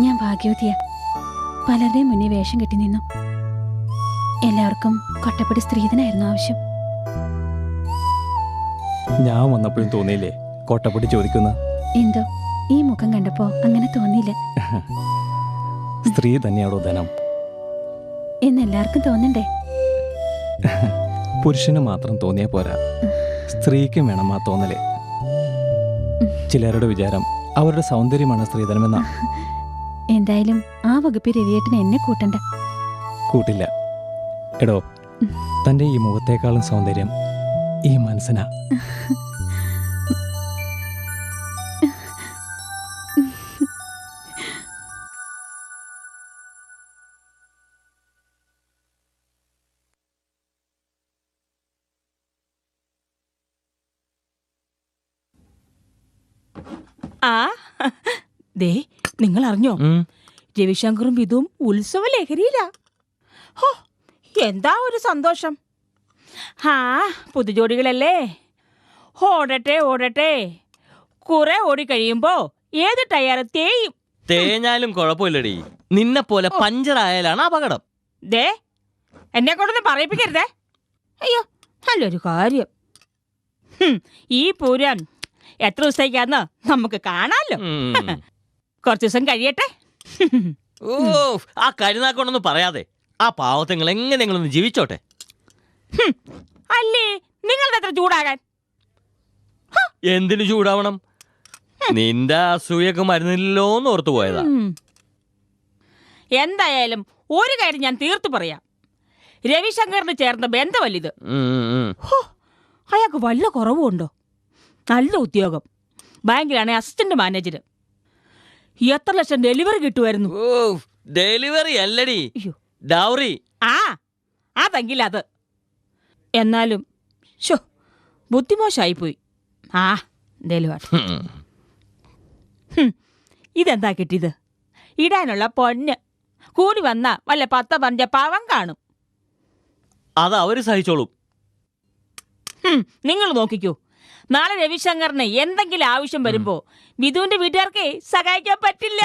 ഞാൻ ഭാഗ്യവതിയ. പലരുടെയും മുന്നേ വേഷം കെട്ടി നിന്നു. എല്ലാവർക്കും കൊട്ടപ്പടി സ്ത്രീധനായിരുന്നു ആവശ്യം. ഞാൻ വന്നപ്പോഴും തോന്നിയില്ലേ? കൊട്ടപ്പടി ചോദിക്കുന്ന? എന്തോ? ഈ മുഖം കണ്ടപ്പോ അങ്ങനെ തോന്നിയില്ല. സ്ത്രീ തന്നെയാണോ ധനം? എന്ന് എല്ലാവർക്കും തോന്നണ്ടേ? പുരുഷന് മാത്രം തോന്നിയാ പോരാ. സ്ത്രീക്കും വേണം ആ തോന്നലേ. ചിലരുടെ വിചാരം അവരുടെ സൗന്ദര്യമാണ് സ്ത്രീധനമെന്ന. എന്തായാലും ആ വകുപ്പിൽ രവിയേട്ടന് എന്നെ കൂട്ടണ്ട. കൂട്ടില്ല. എടോ തന്റെ ഈ മുഖത്തേക്കാളും സൗന്ദര്യം ഈ മനസ്സിനാ. ദേ നിങ്ങൾ അറിഞ്ഞോ രവിശങ്കറും വിധുവും ഉത്സവ ലഹരിയില്ല ഹോ എന്താ ഒരു സന്തോഷം. ഹാ പുതുജോടികളല്ലേ ഓടട്ടെ ഓടട്ടെ. കുറെ ഓടി കഴിയുമ്പോ ഏത് ടയർ തേയും. തേഞ്ഞാലും കുഴപ്പമില്ലടി. നിന്നെ പോലെ പഞ്ചറായാലാണ് അപകടം. ദേ എന്നെ കൊണ്ടൊന്ന് പറയിപ്പിക്കരുതേ. അയ്യോ നല്ലൊരു കാര്യം. ഹും, ഈ പൂരം എത്ര ദിവസത്തേക്കാന്ന് നമുക്ക് കാണാമല്ലോ ഉം. കുറച്ച് ദിവസം കഴിയട്ടെ. ഓ ആ കരുനാക്കൊണ്ടൊന്നും പറയാതെ. ആ പാവത്തെങ്ങൾ എങ്ങനെ നിങ്ങളൊന്ന് ജീവിച്ചോട്ടെ? അല്ലേ? നിങ്ങളുടെ എത്ര ചൂടാകാൻ? എന്തിനു ചൂടാവണം? നിന്റെ അസൂയൊക്കെ മരുന്നില്ലല്ലോ എന്ന് ഓർത്തു പോയതാ. എന്തായാലും ഒരു കാര്യം ഞാൻ തീർത്തു പറയാം. രവിശങ്കറിന് ചേർന്ന ബന്ധമല്ലിത്. അയാൾക്ക് വല്ല കുറവുണ്ടോ? നല്ല ഉദ്യോഗം. ബാങ്കിലാണ് അസിസ്റ്റന്റ് മാനേജർ എത്ര ലക്ഷം ഡെലിവറി കിട്ടുമായിരുന്നു? ഓ ഡെലിവറി അല്ലടി. അയ്യോ. ഡൗറി. ആ അതെങ്കിൽ അത്. എന്നാലും ഷോ ബുദ്ധിമോശായിപ്പോയി. ആ ഡെലിവറി ഇതെന്താ കിട്ടിയത്? ഇടാനുള്ള പൊന്ന്. കൂടി വന്ന വല്ല പത്ത പറഞ്ഞ പാവം കാണും. അത് അവർ സഹിച്ചോളും. നിങ്ങൾ നോക്കിക്കൂ. നാളെ രവിശങ്കറിന് എന്തെങ്കിലും ആവശ്യം വരുമ്പോ വിധുവിന്റെ വീട്ടുകാർക്ക് സഹായിക്കാൻ പറ്റില്ല.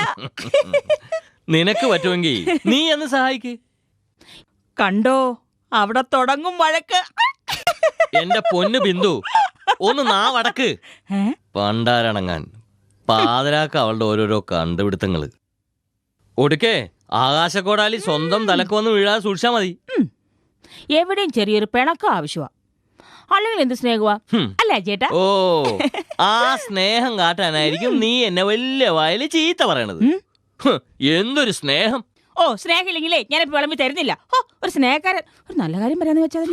നിനക്ക് പറ്റുമെങ്കിൽ നീ എന്ന് സഹായിക്ക്. കണ്ടോ? അവിടെ തുടങ്ങും വഴക്ക്. എന്റെ പൊന്നു ബിന്ദു ഒന്ന് നാ വടക്ക്? പണ്ടാരണങ്ങാൻ പാതിരാക്ക അവളുടെ ഓരോരോ കണ്ടുപിടുത്തങ്ങൾ. ഒടുക്കേ ആകാശക്കോടാലി സ്വന്തം തലക്ക് വന്ന് വീഴാതെ സൂക്ഷിച്ചാ മതി. എവിടെയും ചെറിയൊരു പിണക്കം ആവശ്യമാ അല്ലെങ്കിൽ എന്ത് സ്നേഹമാ. അല്ല ചേട്ടാ? ഓ ആ സ്നേഹം കാട്ടാനായിരിക്കും നീ എന്നെ വലിയ വായിൽ ചീത്ത പറയണത്. എന്തൊരു സ്നേഹം. ഓ സ്നേഹമില്ലെങ്കിലേ ഞാൻ വിളമ്പി തരുന്നില്ല. ഓ ഒരു സ്നേഹക്കാരൻ. ഒരു നല്ല കാര്യം പറയാന്ന് വെച്ചാൽ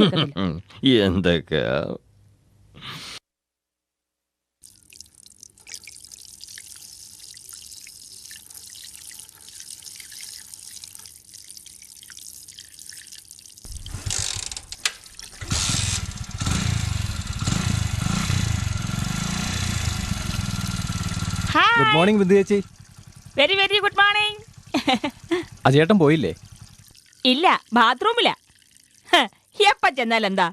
എന്തൊക്കെയാ? ഗുഡ് മോർണിംഗ് ബിന്ദു ചേച്ചി. വെരി വെരി ഗുഡ് മോർണിംഗ് അജേട്ടൻ പോയില്ലേ? ഇല്ല ബാത്റൂമില്ല എപ്പ ചെന്നാൽ എന്താ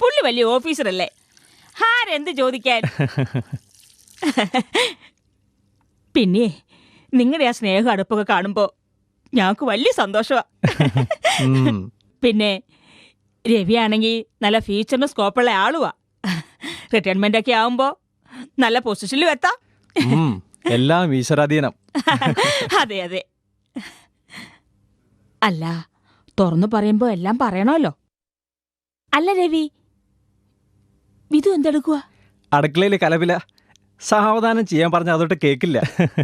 പുള്ളി വലിയ ഓഫീസറല്ലേ. ആരെന്ത് ചോദിക്കാൻ? പിന്നെ നിങ്ങളുടെ ആ സ്നേഹ അടുപ്പൊക്കെ കാണുമ്പോ ഞങ്ങൾക്ക് വലിയ സന്തോഷമാ പിന്നെ രവിയാണെങ്കിൽ നല്ല ഫ്യൂച്ചറിന് സ്കോപ്പുള്ള ആളുവാ. റിട്ടയർമെന്റ് ഒക്കെ ആവുമ്പോ നല്ല പൊസിഷനിലും എത്താം. എല്ലാം ഈശ്വരാധീനം. അതെ അതെ. അല്ല തുറന്നു പറയുമ്പോ എല്ലാം പറയണമല്ലോ. അല്ല രവി വിധു എന്തെടുക്കുക അടുക്കളയിലെ കലപില. സാവധാനം ചെയ്യാൻ പറഞ്ഞ അതോട്ട് കേക്കില്ല.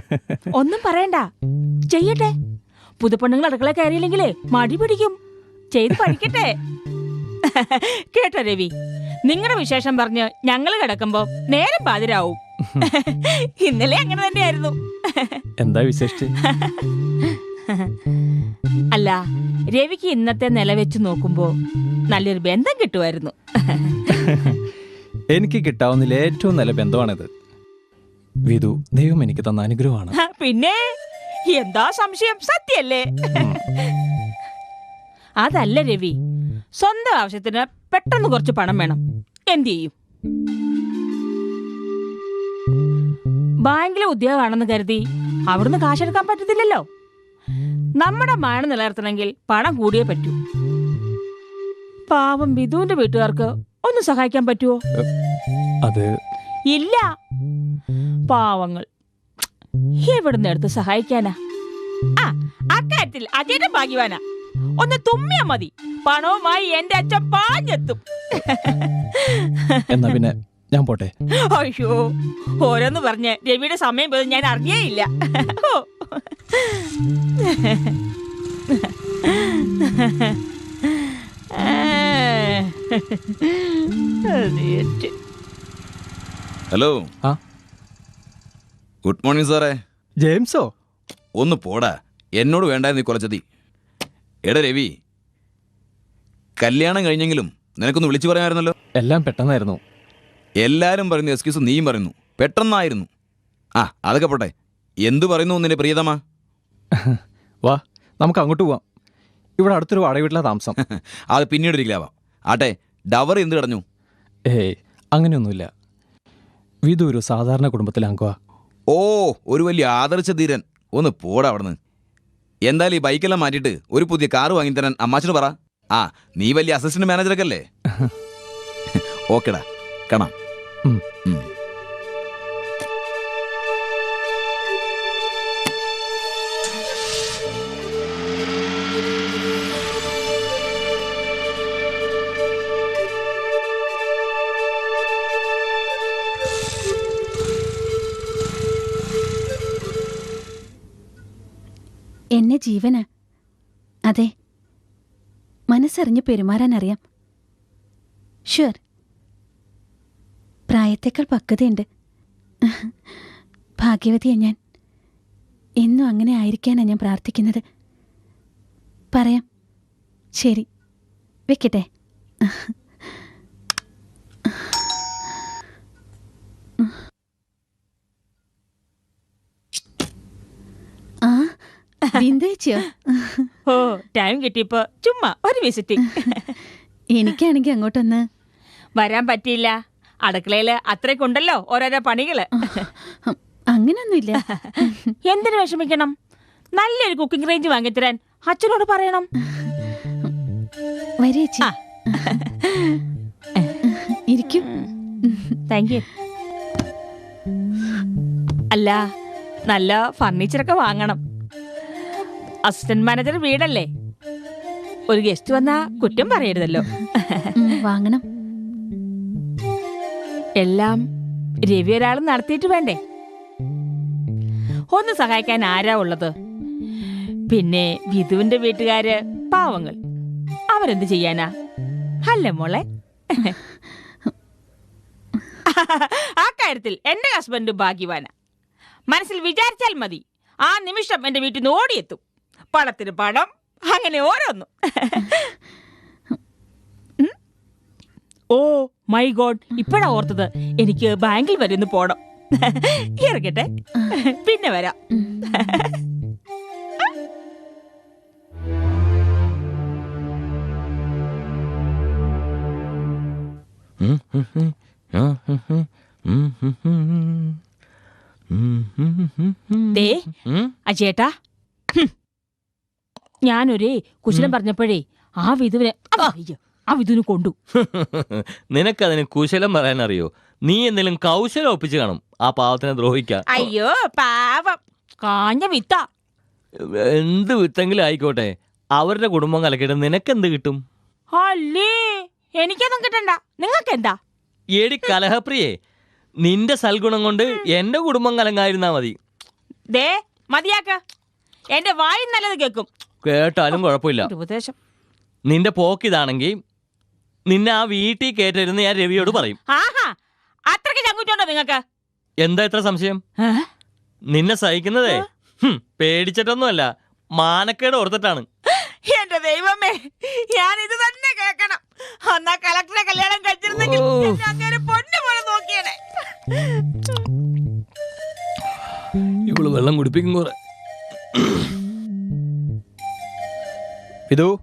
ഒന്നും പറയണ്ട. ചെയ്യട്ടെ. പുതുപ്പെണ്ണുങ്ങൾ അടുക്കള കയറിയില്ലെങ്കിലേ മടി പിടിക്കും. ചെയ്ത് പഠിക്കട്ടെ. കേട്ടോ രവി. നിങ്ങളുടെ വിശേഷം പറഞ്ഞ് ഞങ്ങൾ കിടക്കുമ്പോ നേരം പാതിരാവും. ഇന്നലെ അങ്ങനെ തന്നെയായിരുന്നു. എന്താ വിശേഷിച്ച്? അല്ല രവിക്ക് ഇന്നത്തെ നില വെച്ച് നോക്കുമ്പോ നല്ലൊരു ബന്ധം കിട്ടുമായിരുന്നു. എനിക്ക് കിട്ടാവുന്നതിൽ ഏറ്റവും നല്ല ബന്ധമാണിത്. വിധു ദൈവം എനിക്ക് തന്ന അനുഗ്രഹമാണ്. പിന്നെ എന്താ സംശയം? സത്യല്ലേ? അതല്ല രവി സ്വന്തം ആവശ്യത്തിന് പെട്ടെന്ന് കുറച്ച് പണം വേണം. എന്തു ചെയ്യും? ബാങ്കിലെ ഉദ്യോഗമാണെന്ന് കരുതി അവിടുന്ന് കാശെടുക്കാൻ പറ്റത്തില്ലല്ലോ. നമ്മുടെ മാനം നിലനിർത്തണമെങ്കിൽ പണം കൂടിയേ പറ്റൂ. പാവം ബിദുവിന്റെ വീട്ടുകാർക്ക് ഒന്ന് സഹായിക്കാൻ പറ്റുമോ അത് ഇല്ല. പാവങ്ങൾ. എവിടുന്ന് എടുത്ത് സഹായിക്കാനാ? ആ അക്കാര്യത്തിൽ അജയുടെ ഭാഗ്യവാനാ. ഒന്ന് തുമ്മിയാ മതി. പണവുമായി എന്റെ അച്ഛൻ പാഞ്ഞെത്തും. എന്നാ പിന്നെ ഞാൻ പോട്ടെ. അയ്യോ ഓരോന്ന് പറഞ്ഞ് രവിയുടെ സമയം പോയത് ഞാൻ അറിയേയില്ല. ഹലോ. ആ? ഗുഡ് മോർണിംഗ് സാറേ. ജെയിംസോ? ഒന്ന് പോടാ. എന്നോട് വേണ്ടായിരുന്നു ഈ കുറച്ചതി എടാ രവി കല്യാണം കഴിഞ്ഞെങ്കിലും നിനക്കൊന്ന് വിളിച്ചു പറയാമായിരുന്നല്ലോ? എല്ലാം പെട്ടെന്നായിരുന്നു. എല്ലാവരും പറയുന്നു എക്സ്ക്യൂസ് നീയും പറയുന്നു. പെട്ടെന്നായിരുന്നു. ആ അതൊക്കെ പോട്ടെ. എന്തു പറയുന്നു നിന്റെ പ്രിയതമാ? വാ നമുക്ക് അങ്ങോട്ട് പോവാം. ഇവിടെ അടുത്തൊരു വാടക വീട്ടിലാ താമസം. അത് പിന്നീട് ഒരിക്കലാവാം ആട്ടെ ഡവർ എന്ത് കടഞ്ഞു? ഏയ് അങ്ങനെയൊന്നുമില്ല. വിധു ഒരു സാധാരണ കുടുംബത്തിലെ അംഗമാ ഓ ഒരു വലിയ ആദർശ ധീരൻ ഒന്ന് പോടാ അവിടുന്ന്. എന്തായാലും ഈ ബൈക്കെല്ലാം മാറ്റിയിട്ട് ഒരു പുതിയ കാറ് വാങ്ങിത്തരാൻ അമ്മാച്ചന് പറ. ആ നീ വലിയ അസിസ്റ്റന്റ് മാനേജറൊക്കെ അല്ലേ? ഓക്കെടാ. കാണാം എന്നെ ജീവനാ. അതെ. മനസ്സറിഞ്ഞ് പെരുമാറാൻ അറിയാം. ഷുവർ പ്രായത്തേക്കാൾ പക്വതയുണ്ട്. ഭാഗ്യവതിയാണ് ഞാൻ. എന്നും അങ്ങനെ ആയിരിക്കാനാണ് ഞാൻ പ്രാർത്ഥിക്കുന്നത്. പറയാം. ശരി. വെക്കട്ടെ ആ ബിന്ദു ഓ ടൈം കിട്ടിയപ്പോ ചുമ്മാ ഒരു വിസിറ്റിംഗ് എനിക്കാണെങ്കിൽ അങ്ങോട്ടൊന്ന് വരാൻ പറ്റിയില്ല. അടുക്കളയിൽ അത്രയ്ക്കുണ്ടല്ലോ ഓരോരോ പണികൾ. അങ്ങനൊന്നുമില്ല. എന്തിനു വിഷമിക്കണം? നല്ലൊരു കുക്കിംഗ് റേഞ്ച് വാങ്ങിത്തരാൻ അച്ഛനോട് പറയണം. വരേച്ചി ഇരിക്കും. താങ്ക് യു അല്ല നല്ല ഫർണിച്ചറൊക്കെ വാങ്ങണം. അസിസ്റ്റന്റ് മാനേജർ വീടല്ലേ? ഒരു ഗസ്റ്റ് വന്നാ കുറ്റം പറയരുതല്ലോ. ഉം, വാങ്ങണം. എല്ലാം രവി ഒരാൾ നടത്തിയിട്ട് വേണ്ടേ? ഒന്ന് സഹായിക്കാൻ ആരാ ഉള്ളത്? പിന്നെ വിധുവിന്റെ വീട്ടുകാര് പാവങ്ങൾ. അവരെന്ത് ചെയ്യാനാ? അല്ലേ മോളെ? ആ കാര്യത്തിൽ എന്റെ ഹസ്ബൻഡ് ഭാഗ്യവാന. മനസ്സിൽ വിചാരിച്ചാൽ മതി. ആ നിമിഷം എന്റെ വീട്ടിൽ നിന്ന് ഓടിയെത്തും. പണത്തിന് പണം അങ്ങനെ ഓരോന്നും. Oh my God. ഇപ്പോഴാ ഓർത്തത്. എനിക്ക് ബാങ്കിൽ വരെ ഒന്ന് പോണം. ഇറങ്ങട്ടെ. പിന്നെ വരാം. ദേ അജേട്ടാ. ഞാനൊരേ കുശലം പറഞ്ഞപ്പോഴേ ആ വിധുവിനെ അയ്യോ, ആ വിധുവിനെ കൊണ്ടു. നിനക്കതിന് കുശലം പറയാൻ അറിയോ നീ എന്തെങ്കിലും കൗശലം ഒപ്പിച്ച് കാണും. ആ പാവത്തിനെ ദ്രോഹിക്കാൻ. അയ്യോ പാവം. കാഞ്ഞ വിത്ത. എന്ത് വിത്തെങ്കിലും ആയിക്കോട്ടെ. അവരുടെ കുടുംബം കലക്കിയിട്ട് നിനക്കെന്ത് കിട്ടും? അല്ലേ എനിക്കൊന്നും കിട്ടണ്ട. നിങ്ങൾക്ക് എന്താ എടി കലഹപ്രിയേ നിന്റെ സൽഗുണം കൊണ്ട് എന്റെ കുടുംബം കലങ്ങായിരുന്നാ മതി. ദേ മതിയാക്ക. എന്റെ വായി നല്ലത് കേൾക്കും. കേട്ടാലും കുഴപ്പമില്ല. ഒരു ഉപദേശം? നിന്റെ പോക്കിതാണെങ്കിൽ നിന്നെ ആ വീട്ടിൽ കയറ്റരുന്ന് ഞാൻ രവിയോട് പറയും. ആഹാ അത്രയ്ക്ക് ചങ്കുറ്റുണ്ടോ നിങ്ങൾക്ക് എന്താ ഇത്ര സംശയം? ഏ? നിന്നെ സഹിക്കുന്നതേ? ഹും, പേടിച്ചിട്ടൊന്നുമല്ല. മാനക്കേട് ഓർത്തിട്ടാണ്. എന്റെ ദൈവമേ ഞാൻ ഇത് തന്നെ കേൾക്കണം. അന്നാ കളക്ടറെ കല്യാണം കഴിച്ചിരുന്നെങ്കിൽ ഓ. എന്നെ അങ്ങനെ പൊന്നു പോലെ ഇവൾ വെള്ളം കുടിപ്പിക്കും കുറെ. വിധു.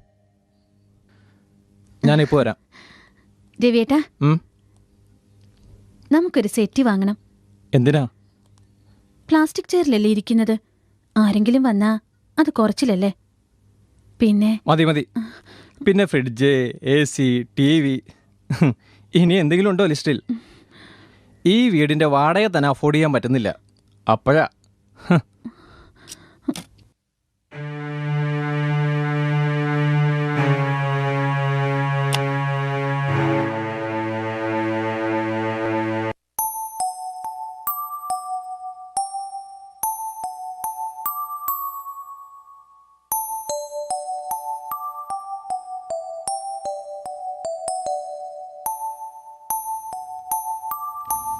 ഞാനിപ്പോ വരാം. രവിയേട്ടാ. ഉം, നമുക്കൊരു സെറ്റ് വാങ്ങണം. എന്തിനാ? പ്ലാസ്റ്റിക് ചെയറിലല്ലേ ഇരിക്കുന്നത്. ആരെങ്കിലും വന്നാ അത് കുറച്ചില്ലല്ലേ പിന്നെ മതി മതി. പിന്നെ fridge A C T V. ഇനി എന്തെങ്കിലും ഉണ്ടോ ലിസ്റ്റിൽ? ഈ വീടിന്റെ വാടക തന്നെ അഫോർഡ് ചെയ്യാൻ പറ്റുന്നില്ല. അപ്പോഴാ. ഹ്.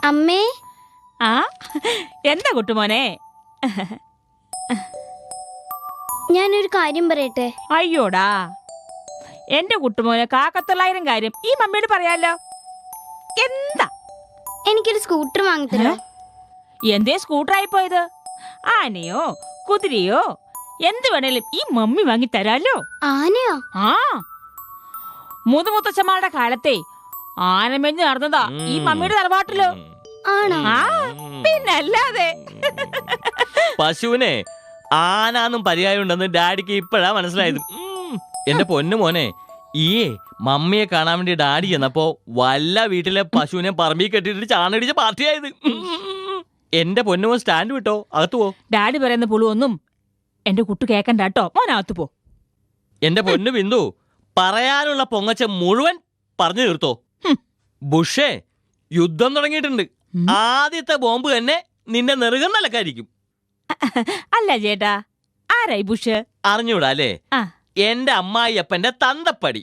അമ്മേ? ആ? എന്താ കുട്ടുമോനെ? ഞാനൊരു കാര്യം പറയട്ടെ? അയ്യോടാ. എന്റെ കുട്ടുമോനെ കാക്കത്തൊള്ളായിരം കാര്യം ഈ മമ്മിയോട് പറയാലോ. എന്താ? എനിക്കൊരു സ്കൂട്ടർ വാങ്ങിത്തരോ. എന്തേ സ്കൂട്ടറായി പോയത്? ആനയോ കുതിരയോ? എന്ത് വേണേലും ഈ മമ്മി വാങ്ങി തരാലോ ആനയോ? ആ. മുതുമുത്തച്ഛന്മാരുടെ കാലത്തെ ആനമെഞ്ഞ് നടന്നതാ ഈ മമ്മിയുടെ തറവാട്ടിലോ. ആണോ? പിന്നല്ലാതെ. പശുവിനെ ആനാന്നും പര്യായം ഉണ്ടെന്ന് ഡാഡിക്ക് ഇപ്പോഴാ മനസ്സിലായത്. എന്റെ പൊന്നു മോനെ ഈ മമ്മിയെ കാണാൻ വേണ്ടി ഡാഡി ചെന്നപ്പോ വല്ല വീട്ടിലെ പശുവിനെ പറമ്പിൽ കെട്ടിട്ട് ചാണടിച്ച പാർട്ടിയായത്. എന്റെ പൊന്നുമോൻ സ്റ്റാൻഡ് വിട്ടോ? അകത്തു പോ. ഡാഡി പറയുന്ന പുളുവൊന്നും എന്റെ കുട്ടു കേക്കണ്ട കേട്ടോ. മോനകത്ത് പോ. എന്റെ പൊന്നു ബിന്ദു പറയാനുള്ള പൊങ്ങച്ച മുഴുവൻ പറഞ്ഞു തീർത്തോ. ബുഷേ യുദ്ധം തുടങ്ങിയിട്ടുണ്ട്. ആദ്യത്തെ ബോംബ് തന്നെ നിന്നെ നെറുകുന്നലക്കായിരിക്കും അല്ല ചേട്ടാ ആരായി ബുഷ് അറിഞ്ഞൂടാ അല്ലേ. എന്റെ അമ്മായിയപ്പന്റെ തന്തപ്പടി?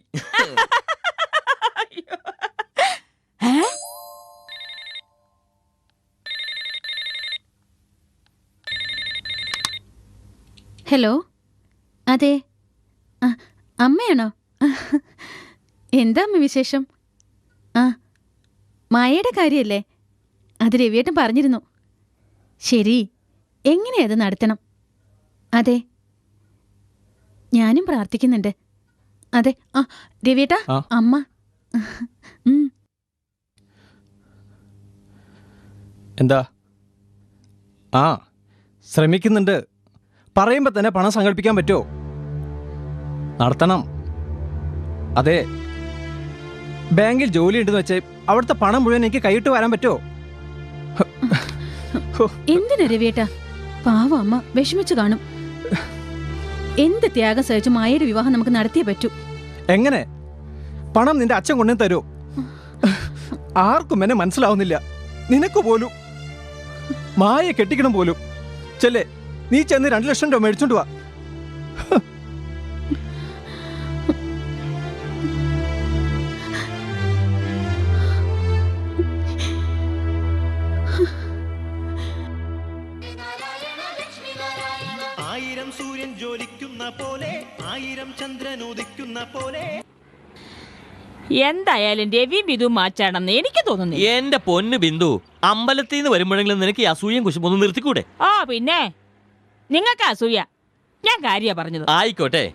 ഹലോ? അതെ. അമ്മയാണോ? എന്താ അമ്മ വിശേഷം? ആ മായയുടെ കാര്യല്ലേ അത് രവിയേട്ടൻ പറഞ്ഞിരുന്നു. ശരി എങ്ങനെയത് നടത്തണം? അതെ ഞാനും പ്രാർത്ഥിക്കുന്നുണ്ട്. അതെ ആ രവിയേട്ടാ അമ്മ. എന്താ? ആ ശ്രമിക്കുന്നുണ്ട്. പറയുമ്പോൾ തന്നെ പണം സങ്കല്പിക്കാൻ പറ്റുമോ? നടത്തണം. അതെ ബാങ്കിൽ ജോലി ഉണ്ടെന്ന് വെച്ച് അവിടുത്തെ പണം മുഴുവൻ എനിക്ക് കൈയിട്ട് വരാൻ പറ്റുമോ? എന്തിനു രവിയേട്ടാ? പാവ അമ്മ വിഷമിച്ചു കാണും. എന്ത് ത്യാഗം സഹിച്ച് മായയുടെ വിവാഹം നമുക്ക് നടത്തിയേ പറ്റൂ. എങ്ങനെ? പണം നിന്റെ അച്ഛൻ കൊണ്ടു തരൂ? ആർക്കും എന്നെ മനസ്സിലാവുന്നില്ല. നിനക്ക് പോലും. മായ കെട്ടിക്കണം പോലും. ചെല്ലേ നീ ചെന്ന് രണ്ടു ലക്ഷം രൂപ മേടിച്ചോണ്ട് വാ. ഉദിക്കുന്ന പോലെ എന്തായാലും രവി ബിന്ദു മാച്ചാണെന്ന് എനിക്ക് തോന്നുന്നു എന്റെ പൊന്ന് ബിന്ദു അമ്പലത്തിൽ നിന്ന് വരുമ്പോഴെങ്കിലും നിനക്ക് ഈ അസൂയം കുശുമൊന്ന് നിർത്തിക്കൂടെ? ആ പിന്നെ? നിങ്ങൾക്ക് അസൂയ. ഞാൻ കാര്യ പറഞ്ഞത്. ആയിക്കോട്ടെ.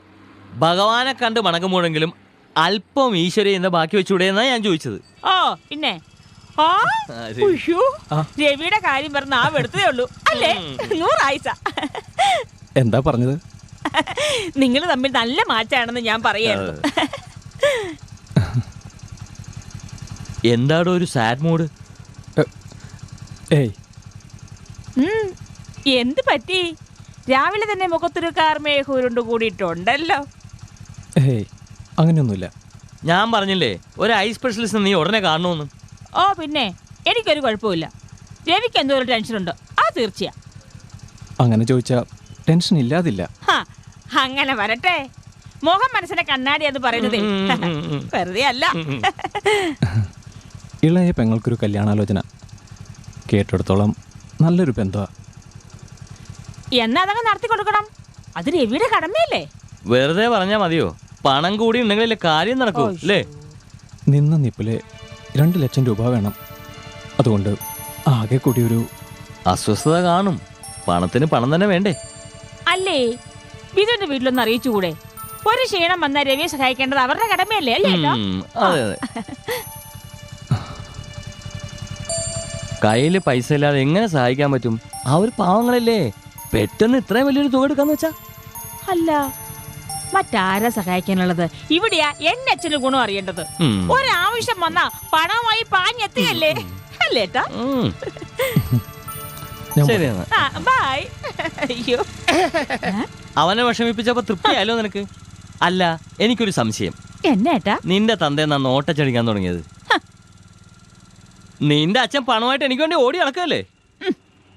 ഭഗവാനെ കണ്ട് മണങ്ങുമ്പോഴെങ്കിലും അല്പം ഈശ്വര എന്ന ബാക്കി വെച്ചൂടെ എന്നാ ഞാൻ ചോദിച്ചത്. ഓ പിന്നെ? ആ. ഉയ്യോ, രവിയുടെ കാര്യം പറഞ്ഞ ആ വെടുത്തേ ഉള്ളൂ. അല്ലേ? നൂറായിസ. എന്താ പറഞ്ഞത്? നിങ്ങൾ തമ്മിൽ നല്ല മാറ്റാണെന്ന് ഞാൻ പറയായിരുന്നു എന്താടോ ഒരു സാഡ് മൂഡ്? ഏയ്. എന്ത് പറ്റി? രാവിലെ തന്നെ മുഖത്തൊരു കാർമേഹൂരുണ്ട് കൂടിയിട്ടുണ്ടല്ലോ. ഏയ് അങ്ങനെയൊന്നുമില്ല. ഞാൻ പറഞ്ഞില്ലേ ഒരു ഐ സ്പെഷ്യലിസ്റ്റ് നീ ഉടനെ കാണണമെന്ന് ഓ പിന്നെ എനിക്കൊരു കുഴപ്പമില്ല. രവിക്ക് എന്തോ ഒരു ടെൻഷനുണ്ട് ആ തീർച്ചയാ. അങ്ങനെ ചോദിച്ചാ ടെൻഷൻ ഇല്ലാതില്ല ഹാ, അങ്ങനെ വരട്ടെ. മോഹം മനസ്സിനെ കണ്ണാടി എന്ന് പറയുന്നത്. വെറുതെ അല്ല. ഇളയ പെങ്ങൾക്കൊരു കല്യാണാലോചന. കേട്ടിടത്തോളം നല്ലൊരു ബന്ധമാണ് എന്നാ അതങ്ങ് നടത്തി കൊടുക്കണം. അത് രവിയുടെ കടമയല്ലേ? വെറുതെ പറഞ്ഞാ മതിയോ? പണം കൂടി ഉണ്ടെങ്കിലല്ലേ കാര്യം നടക്കൂ അല്ലേ? നിന്ന നിപ്പിലെ രണ്ട് ലക്ഷം രൂപ വേണം. അതുകൊണ്ട് ആകെ കൂടി ഒരു അസ്വസ്ഥത കാണും. പണത്തിന് പണം തന്നെ വേണ്ടേ? അല്ലേ? ബിജുവിന്റെ വീട്ടിലൊന്ന് അറിയിച്ചുകൂടെ? ഒരു ക്ഷീണം വന്ന രവിയെ സഹായിക്കേണ്ടത് അവരുടെ കടമയല്ലേ അല്ലേ ഏട്ടാ? ഉം, അതെ അതെ. കയ്യിൽ പൈസ ഇല്ലാതെ എങ്ങനെ സഹായിക്കാൻ പറ്റും? ആ ഒരു പാവങ്ങളല്ലേ? പെട്ടെന്ന് ഇത്രയും വലിയൊരു തുക എടുക്കാന്ന് വെച്ചാ? അല്ല മറ്റാരാ സഹായിക്കാനുള്ളത്? ഇവിടെയാ എന്റെ അച്ഛന് ഗുണം അറിയേണ്ടത്. ഉം. ഒരാവശ്യം വന്നാ പണമായി പാഞ്ഞെത്തിയല്ലേ അല്ലേട്ടാ ഉം. ശരി ബൈ അയ്യോ. അവനെ വിഷമിപ്പിച്ചപ്പോ തൃപ്തിയായല്ലോ നിനക്ക്? അല്ല എനിക്കൊരു സംശയം. എന്നേട്ടാ നിന്റെ തന്ത എന്നാ നോട്ടച്ചടിക്കാൻ തുടങ്ങിയത്. നിന്റെ അച്ഛൻ പണമായിട്ട് എനിക്ക് വേണ്ടി ഓടി നടക്കല്ലേ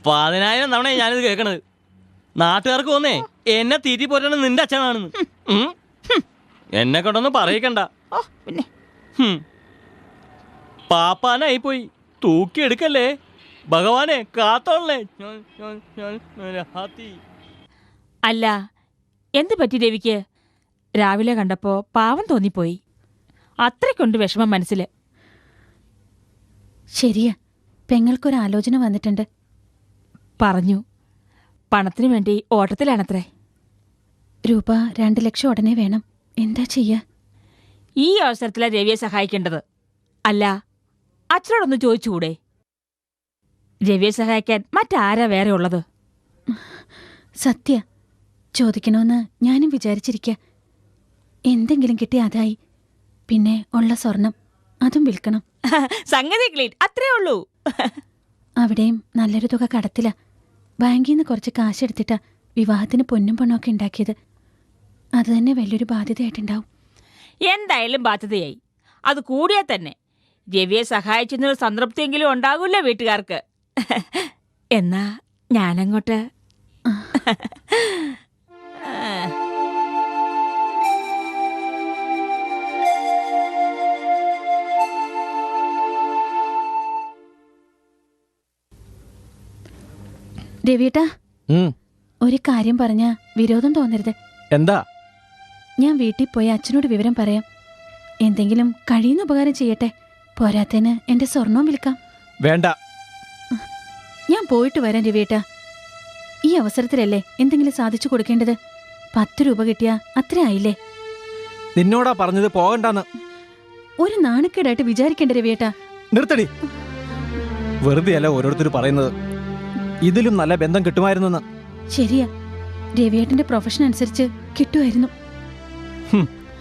പതിനായിരം തവണ ഞാനിത് കേൾക്കണത്. നാട്ടുകാർക്ക് തോന്നേ എന്നെ തീറ്റി പോറ്റാണ് നിന്റെ അച്ഛനാണെന്ന്. എന്നെ കൊണ്ടൊന്നും പറയിക്കണ്ട. പാപ്പാനായി പോയി തൂക്കി എടുക്കല്ലേ ഭഗവാനെ കാത്തോളേ ഹാത്തി. അല്ല എന്ത് പറ്റി രവിക്ക് രാവിലെ കണ്ടപ്പോ പാവം തോന്നിപ്പോയി. അത്രയ്ക്കുണ്ട് വിഷമം മനസ്സിൽ ശരിയാ പെങ്ങൾക്കൊരാലോചന വന്നിട്ടുണ്ട്. പറഞ്ഞു. പണത്തിനു വേണ്ടി ഓട്ടത്തിലാണത്രേ. രൂപ രണ്ട് ലക്ഷം ഉടനെ വേണം. എന്താ ചെയ്യാ? ഈ അവസരത്തിലാണ് രവിയെ സഹായിക്കേണ്ടത്. അല്ല അച്ഛനോടൊന്ന് ചോദിച്ചുകൂടെ? രവിയെ സഹായിക്കാൻ മറ്റാരാ വേറെ ഉള്ളത്? സത്യ ചോദിക്കണമെന്ന് ഞാനും വിചാരിച്ചിരിക്ക. എന്തെങ്കിലും കിട്ടി അതായി. പിന്നെ ഉള്ള സ്വർണം അതും വിൽക്കണം. സംഗതി ക്ലീൻ അത്രേ ഉള്ളൂ. അവിടെയും നല്ലൊരു തുക കടത്തില. ബാങ്കിൽ നിന്ന് കുറച്ച് കാശെടുത്തിട്ടാ വിവാഹത്തിന് പൊന്നും പണമൊക്കെ ഉണ്ടാക്കിയത്. അത് തന്നെ വലിയൊരു ബാധ്യതയായിട്ടുണ്ടാവും. എന്തായാലും ബാധ്യതയായി. അത് കൂടിയാൽ തന്നെ. രവിയെ സഹായിച്ചെന്നൊരു സംതൃപ്തിയെങ്കിലും ഉണ്ടാകില്ല വീട്ടുകാർക്ക്? എന്നാ ഞാനങ്ങോട്ട്. രവിയേട്ടാ. ഒരു കാര്യം പറഞ്ഞ വിരോധം തോന്നരുത്. എന്താ? ഞാൻ വീട്ടിൽ പോയി അച്ഛനോട് വിവരം പറയാം. എന്തെങ്കിലും കഴിയുന്ന ഉപകാരം ചെയ്യട്ടെ. പോരാത്തേന് എന്റെ സ്വർണവും വിൽക്കാം. വേണ്ട. ഞാൻ പോയിട്ട് വരാം രവിയേട്ടാ. ഈ അവസരത്തിലല്ലേ എന്തെങ്കിലും സാധിച്ചു കൊടുക്കേണ്ടത്? പത്ത് രൂപ കിട്ടിയാ അത്ര ആയില്ലേ? നിന്നോടാ പറഞ്ഞത് പോകണ്ടെന്ന്. ഒരു നാണക്കേടായിട്ട് വിചാരിക്കേണ്ട രവിയേട്ടാ. നിർത്തടി. വെറുതെ അല്ല ഓരോരുത്തർ പറയുന്നത്. ഇതിലും നല്ല ബന്ധം കിട്ടുമായിരുന്നെന്ന്. ശരിയാ. രവിയേട്ടന്റെ പ്രൊഫഷൻ അനുസരിച്ച് കിട്ടുമായിരുന്നു.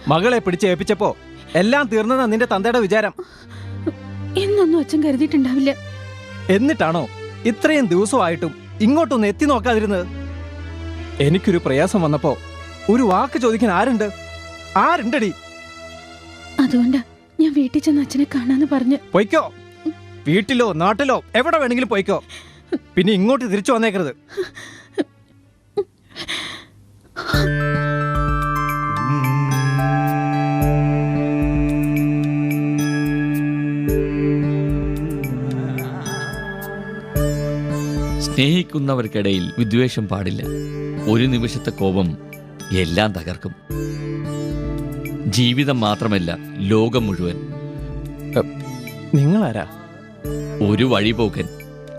മകളെ പിടിച്ച് ഏൽപ്പിച്ചപ്പോ എല്ലാം തീർന്നതാ നിന്റെ തന്തയുടെ വിചാരം. എന്നൊന്നും അച്ഛൻ കരുതിയിട്ടുണ്ടാവില്ല. എന്നിട്ടാണോ? ഇത്രയും ദിവസമായിട്ടും ഇങ്ങോട്ടൊന്ന് എത്തി നോക്കാതിരുന്നത്? എനിക്കൊരു പ്രയാസം വന്നപ്പോ ഒരു വാക്ക് ചോദിക്കാൻ ആരുണ്ട്? ആരുണ്ടടി? അതുകൊണ്ടാ ഞാൻ വീട്ടിൽ ചെന്ന് അച്ഛനെ കാണാന്ന് പറഞ്ഞു. പൊയ്ക്കോ. വീട്ടിലോ നാട്ടിലോ എവിടെ വേണമെങ്കിലും പൊയ്ക്കോ. പിന്നെ ഇങ്ങോട്ട് തിരിച്ചു വന്നേക്കരുത്. സ്നേഹിക്കുന്നവർക്കിടയിൽ വിദ്വേഷം പാടില്ല. ഒരു നിമിഷത്തെ കോപം എല്ലാം തകർക്കും. ജീവിതം മാത്രമല്ല ലോകം മുഴുവൻ. നിങ്ങളാരാ? ഒരു വഴിപോക്കൻ.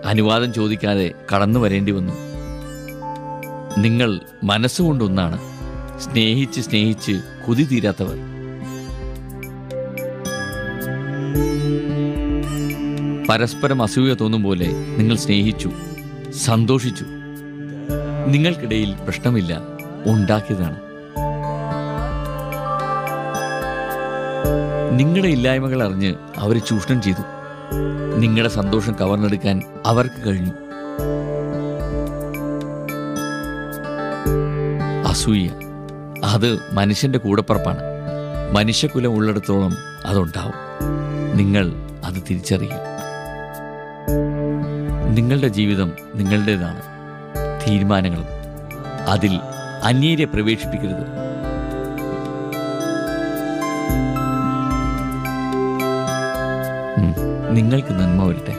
അനുവാദം ചോദിക്കാതെ കടന്നു വരേണ്ടി വന്നു. നിങ്ങൾ മനസ്സുകൊണ്ടൊന്നാണ്. സ്നേഹിച്ച് സ്നേഹിച്ച് കൊതി തീരാത്തവർ. പരസ്പരം അസൂയ തോന്നും പോലെ നിങ്ങൾ സ്നേഹിച്ചു. സന്തോഷിച്ചു. നിങ്ങൾക്കിടയിൽ പ്രശ്നമില്ല. ഉണ്ടാക്കിയതാണ്. നിങ്ങളുടെ ഇല്ലായ്മകൾ അറിഞ്ഞ് അവരെ ചൂഷണം ചെയ്തു. നിങ്ങളുടെ സന്തോഷം കവർന്നെടുക്കാൻ അവർക്ക് കഴിഞ്ഞു. അസൂയ. അത് മനുഷ്യന്റെ കൂടപ്പറപ്പാണ്. മനുഷ്യകുലം ഉള്ളിടത്തോളം അതുണ്ടാവും. നിങ്ങൾ അത് തിരിച്ചറിയും. നിങ്ങളുടെ ജീവിതം നിങ്ങളുടേതാണ് തീരുമാനങ്ങളും അതിൽ അന്യരെ പ്രവേശിപ്പിക്കരുത് നിങ്ങൾക്ക് നന്മ വരട്ടെ.